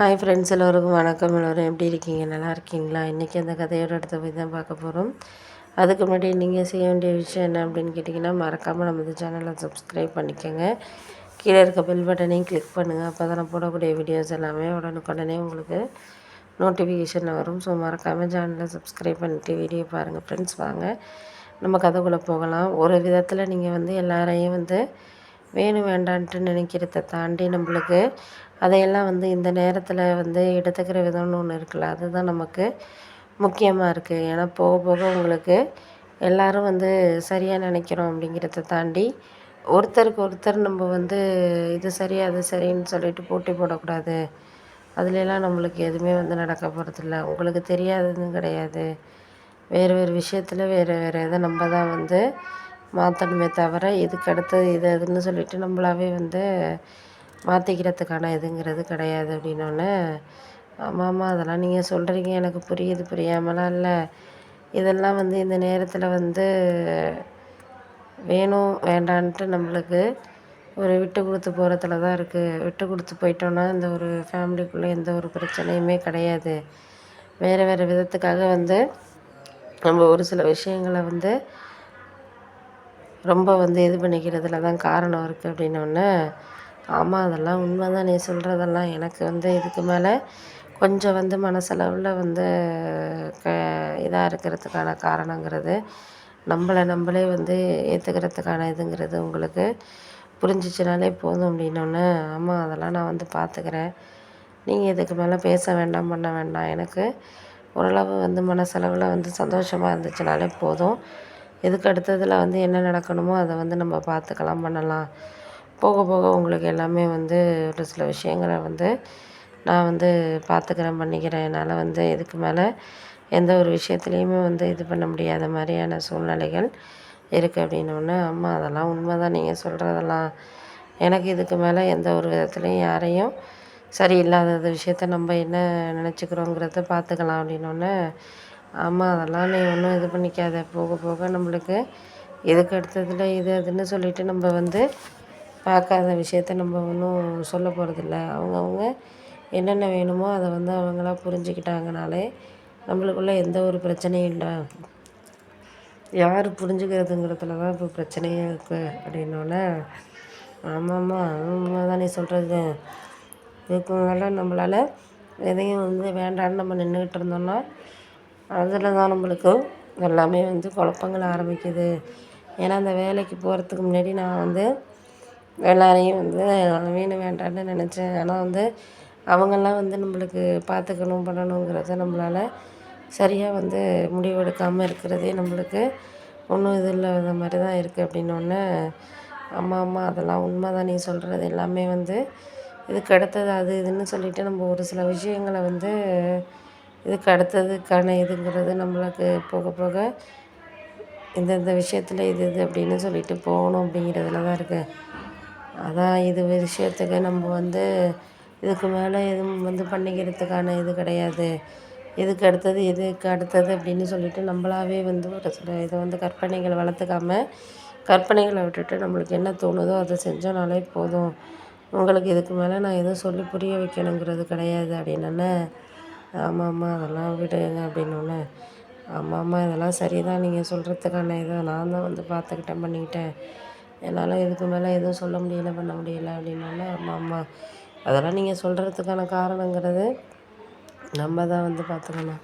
Hi friends எல்லோருக்கும் வணக்கம். எல்லோரும் எப்படி இருக்கீங்க? நல்லா இருக்கீங்களா? இன்றைக்கி அந்த கதையோட அடுத்த போய் தான் பார்க்க போகிறோம் அதுக்கு முன்னாடி நீங்கள் செய்ய வேண்டிய விஷயம் என்ன அப்படின்னு கேட்டிங்கன்னா மறக்காமல் நம்ம சேனலை சப்ஸ்கிரைப் பண்ணிக்கோங்க. கீழே இருக்க பெல் பட்டனையும் கிளிக் பண்ணுங்கள் அப்போ தான் நான் போடக்கூடிய வீடியோஸ் எல்லாமே உடனுக்குடனே உங்களுக்கு நோட்டிஃபிகேஷன் வரும். ஸோ மறக்காமல் சேனலை சப்ஸ்கிரைப் பண்ணிவிட்டு வீடியோ பாருங்கள் ஃப்ரெண்ட்ஸ் வாங்க நம்ம கதைக்குள்ளே போகலாம். ஒரு விதத்தில் நீங்கள் வந்து எல்லாரையும் வந்து வேணும் வேண்டான்ட்டு நினைக்கிறத தாண்டி நம்மளுக்கு அதையெல்லாம் வந்து இந்த நேரத்தில் வந்து எடுத்துக்கிற விதம்னு ஒன்று இருக்குல்ல அதுதான் நமக்கு முக்கியமாக இருக்குது ஏன்னா போக போக உங்களுக்கு எல்லோரும் வந்து சரியாக நினைக்கிறோம் அப்படிங்கிறத தாண்டி ஒருத்தருக்கு ஒருத்தர் நம்ம வந்து இது சரி அது சரின்னு சொல்லிட்டு போட்டி போடக்கூடாது. அதுலலாம் நம்மளுக்கு எதுவுமே வந்து நடக்க போகிறதில்ல உங்களுக்கு தெரியாததுன்னு கிடையாது. வேறு வேறு விஷயத்தில் வேறு வேறு இதை நம்ம தான் வந்து மாற்றணுமே தவிர இதுக்கு அடுத்தது இது அதுன்னு சொல்லிட்டு நம்மளாவே வந்து மாற்றிக்கிறதுக்கான இதுங்கிறது கிடையாது அப்படின்னோடனே ஆமாம்மா அதெல்லாம் நீங்கள் சொல்கிறீங்க எனக்கு புரியுது புரியாமலாம் இல்லை. இதெல்லாம் வந்து இந்த நேரத்தில் வந்து வேணும் வேண்டான்ட்டு நம்மளுக்கு ஒரு விட்டு கொடுத்து போகிறதுல தான் இருக்குது விட்டு கொடுத்து போயிட்டோன்னா இந்த ஒரு ஃபேமிலிக்குள்ளே எந்த ஒரு பிரச்சனையுமே கிடையாது. வேறு வேறு விதத்துக்காக வந்து நம்ம ஒரு சில விஷயங்களை வந்து ரொம்ப வந்து இது பண்ணிக்கிறதுல தான் காரணம் இருக்குது அப்படின்னோடனே ஆமாம் அதெல்லாம் உண்மை தான் நீ சொல்கிறதெல்லாம் எனக்கு வந்து இதுக்கு மேலே கொஞ்சம் வந்து மனசளவில் வந்து க இதாக இருக்கிறதுக்கான காரணங்கிறது நம்மளை நம்மளே வந்து ஏற்றுக்கிறதுக்கான இதுங்கிறது உங்களுக்கு புரிஞ்சிச்சுனாலே போதும் அப்படின்னோடனே ஆமாம் அதெல்லாம் நான் வந்து பார்த்துக்கிறேன் நீங்கள் இதுக்கு மேலே பேச வேண்டாம் பண்ண வேண்டாம். எனக்கு ஓரளவு வந்து மனசளவில் வந்து சந்தோஷமாக இருந்துச்சுனாலே போதும். இதுக்கு அடுத்ததில் வந்து என்ன நடக்கணுமோ அதை வந்து நம்ம பார்த்துக்கலாம் பண்ணலாம். போக போக உங்களுக்கு எல்லாமே வந்து ஒரு சில விஷயங்களை வந்து நான் வந்து பார்த்துக்கிறேன் பண்ணிக்கிறேன். என்னால் வந்து இதுக்கு மேலே எந்த ஒரு விஷயத்துலையுமே வந்து இது பண்ண முடியாத மாதிரியான சூழ்நிலைகள் இருக்குது அப்படின்னோடனே அம்மா அதெல்லாம் உண்மை தான் நீங்கள் சொல்கிறதெல்லாம் எனக்கு இதுக்கு மேலே எந்த ஒரு விதத்துலையும் யாரையும் சரியில்லாத விஷயத்த நம்ம என்ன நினச்சிக்கிறோங்கிறத பார்த்துக்கலாம் அப்படின்னோடனே ஆமாம் அதெல்லாம் நீ ஒன்றும் இது பண்ணிக்காத. போக போக நம்மளுக்கு இதுக்கு அடுத்ததில் இது அதுன்னு சொல்லிட்டு நம்ம வந்து பார்க்காத விஷயத்த நம்ம ஒன்றும் சொல்ல போகிறதில்ல அவங்கவுங்க என்னென்ன வேணுமோ அதை வந்து அவங்களா புரிஞ்சுக்கிட்டாங்கனாலே நம்மளுக்குள்ளே எந்த ஒரு பிரச்சனையும் இல்லை. யார் புரிஞ்சுக்கிறதுங்கிறதுல தான் இப்போ பிரச்சனையே இருக்குது அப்படின்னோடனே ஆமாம்மா ஆமாம் தான் நீ சொல்கிறது இதுக்கு நம்மளால் எதையும் வந்து வேண்டான்னு நம்ம நின்றுக்கிட்டு இருந்தோம்னா அதில் தான் நம்மளுக்கு எல்லாமே வந்து குழப்பங்கள் ஆரம்பிக்குது. ஏன்னா அந்த வேலைக்கு போகிறதுக்கு முன்னாடி நான் வந்து எல்லாரையும் வந்து வேணும் வேண்டான்னு நினச்சேன். ஆனால் வந்து அவங்கெல்லாம் வந்து நம்மளுக்கு பார்த்துக்கணும் பண்ணணுங்கிறத நம்மளால் சரியாக வந்து முடிவெடுக்காமல் இருக்கிறதே நம்மளுக்கு ஒன்றும் இது இல்லாத மாதிரி தான் இருக்குது அப்படின்னோடனே அம்மா அம்மா அதெல்லாம் உண்மை தான் நீ சொல்கிறது எல்லாமே வந்து இதுக்கு அடுத்தது அது இதுன்னு சொல்லிட்டு நம்ம ஒரு சில விஷயங்களை வந்து இதுக்கு அடுத்ததுக்கான இதுங்கிறது நம்மளுக்கு போக போக இந்தந்த விஷயத்தில் இது இது அப்படின்னு சொல்லிட்டு போகணும் அப்படிங்கிறதுல தான் இருக்குது அதான் இது விஷயத்துக்கு நம்ம வந்து இதுக்கு மேலே எதுவும் வந்து பண்ணிக்கிறதுக்கான இது கிடையாது. இதுக்கு அடுத்தது இதுக்கு அடுத்தது அப்படின்னு சொல்லிட்டு நம்மளாவே வந்து ஒரு சில இதை வந்து கற்பனைகளை வளர்த்துக்காம கற்பனைகளை விட்டுட்டு நம்மளுக்கு என்ன தோணுதோ அதை செஞ்சோனாலே போதும். உங்களுக்கு இதுக்கு மேலே நான் எதுவும் சொல்லி புரிய வைக்கணுங்கிறது கிடையாது அப்படின்னன்ன ஆமாம் ஆமாம் அதெல்லாம் விடுங்க அப்படின்னோடனே ஆமாம் இதெல்லாம் சரி தான் நீங்கள் சொல்கிறதுக்கான இதை நான் தான் வந்து பார்த்துக்கிட்டேன் பண்ணிக்கிட்டேன். என்னால் இதுக்கு மேலே எதுவும் சொல்ல முடியலை பண்ண முடியலை அப்படின்னோடனே ஆமாம் ஆமாம் அதெல்லாம் நீங்கள் சொல்கிறதுக்கான காரணங்கிறது நம்ம தான் வந்து பார்த்துக்கணும்.